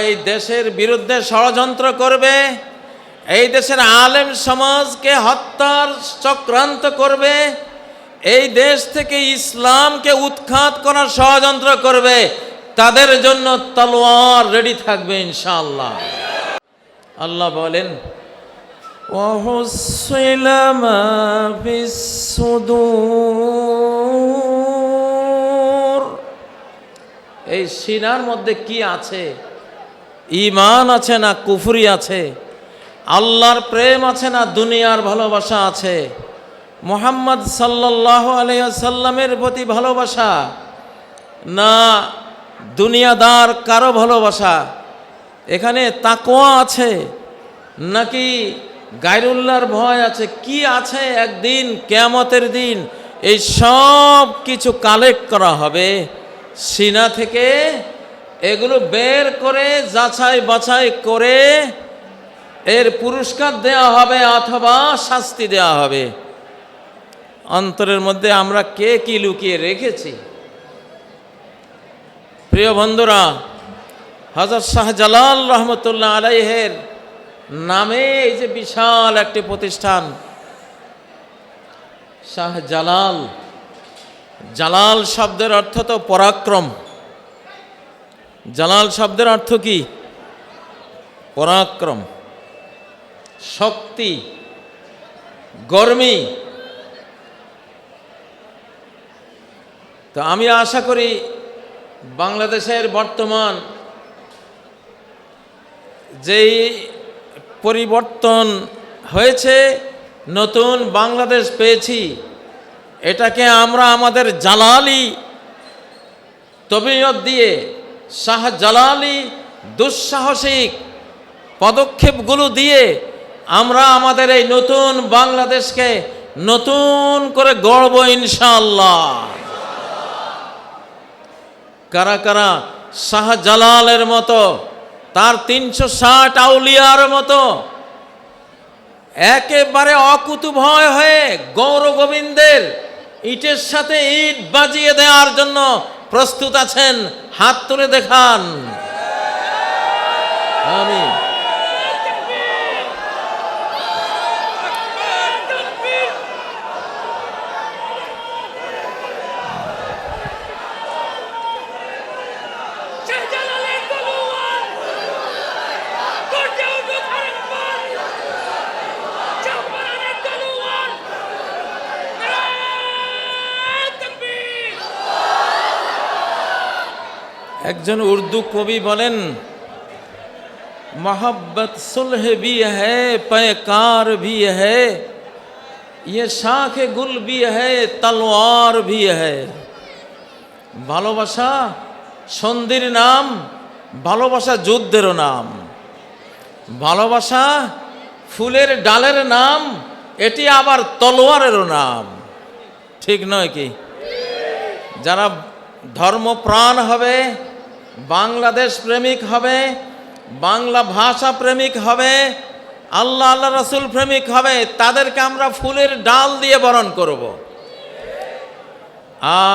এই দেশের বিরুদ্ধে ষড়যন্ত্র করবে এই দেশের আলেম সমাজকে হত্যার চক্রান্ত করবে এই দেশ থেকে ইসলামকে উৎখাত করার ষড়যন্ত্র করবে তাদের জন্য তলোয়ার রেডি থাকবে ইনশাআল্লাহ আল্লাহ বলেন وحصل ما في الصدور এই সিনার মধ্যে কি আছে ইমান আছে না কুফরি আছে? আল্লাহর প্রেম আছে না দুনিয়ার ভালোবাসা আছে? মোহাম্মদ সাল্লাহ আলাইসাল্লামের প্রতি ভালোবাসা না দুনিয়াদার কারও ভালোবাসা? এখানে তাকোয়া আছে নাকি গায়রুল্লাহর ভয় আছে? কি আছে একদিন, কেয়ামতের দিন এই সব কিছু কালেক্ট করা হবে? সিনা থেকে এগুলো বের করে, যাচাই বাছাই করে এর পুরস্কার দেওয়া হবে অথবা শাস্তি দেওয়া হবে। অন্তরের মধ্যে আমরা কে কি লুকিয়ে রেখেছি? প্রিয় বন্ধুরা হজরত শাহজালাল রহমতুল্লাহ আলাইহের নামে এই যে বিশাল একটি প্রতিষ্ঠান শাহজালাল জালাল শব্দের অর্থ তো পরাক্রম। জালাল শব্দের অর্থ কি? পরাক্রম, শক্তি, গরমি। তো আমি আশা করি বাংলাদেশের বর্তমান যেই পরিবর্তন হয়েছে, নতুন বাংলাদেশ পেয়েছি, এটাকে আমরা আমাদের জালালি তবিয়ত দিয়ে শাহ জালালি দুঃসাহসিক পদক্ষেপগুলো দিয়ে আমরা আমাদের এই নতুন বাংলাদেশকে নতুন করে গড়ব ইনশাল্লাহ কারা কারা শাহজালালের মতো, তার তিনশো ষাট আউলিয়ার মতো, একেবারে অকুতু ভয় হয়ে গৌর গোবিন্দের ইটের সাথে ইট বাজিয়ে দেওয়ার জন্য প্রস্তুত আছেন হাত তুলে দেখান। আমি একজন উর্দু কবি বলেন, মহব্বত সুলহ বি হ্যাঁ پیکار بھی ہے یہ বি گل بھی তলোয়ার ভালোবাসা সন্ধির নাম, ভালোবাসা যুদ্ধেরও নাম। ভালোবাসা ফুলের ডালের নাম, এটি আবার তলোয়ারেরও নাম। ঠিক নয় কি? যারা ধর্মপ্রাণ হবে বাংলাদেশ প্রেমিক হবে, বাংলা ভাষা প্রেমিক হবে, আল্লাহ আল্লাহ রসুল প্রেমিক হবে, তাদেরকে আমরা ফুলের ডাল দিয়ে বরণ করব।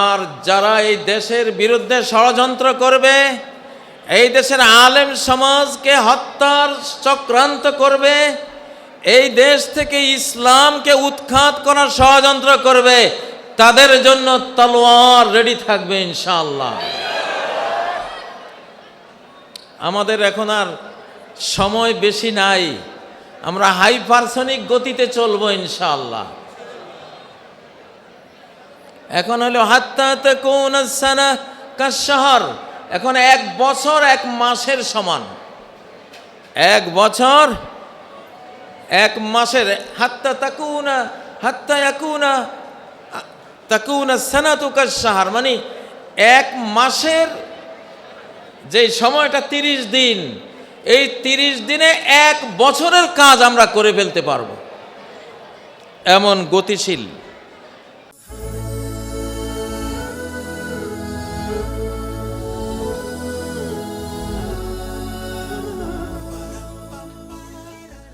আর যারা এই দেশের বিরুদ্ধে ষড়যন্ত্র করবে, এই দেশের আলেম সমাজকে হত্যার চক্রান্ত করবে, এই দেশ থেকে ইসলামকে উৎখাত করার ষড়যন্ত্র করবে, তাদের জন্য তলোয়ার রেডি থাকবে ইনশাআল্লাহ। আমাদের এখন আর সময় বেশি নাই। আমরা হাইপারসনিক গতিতে চলবো ইনশাল্লাহ এখন হলো হাত্তাতে কোন সানা কাশহর এখন এক বছর, এক মাসের সমান। এক বছর, এক মাসের। হাত্তা তাকুনা, হাত্তা ইয়াকুনা তাকুনা সানাতু কাশহর মানে এক মাসের যে সময়টা তিরিশ দিন, এই তিরিশ দিনে এক বছরের কাজ আমরা করে ফেলতে পারব। এমন গতিশীল।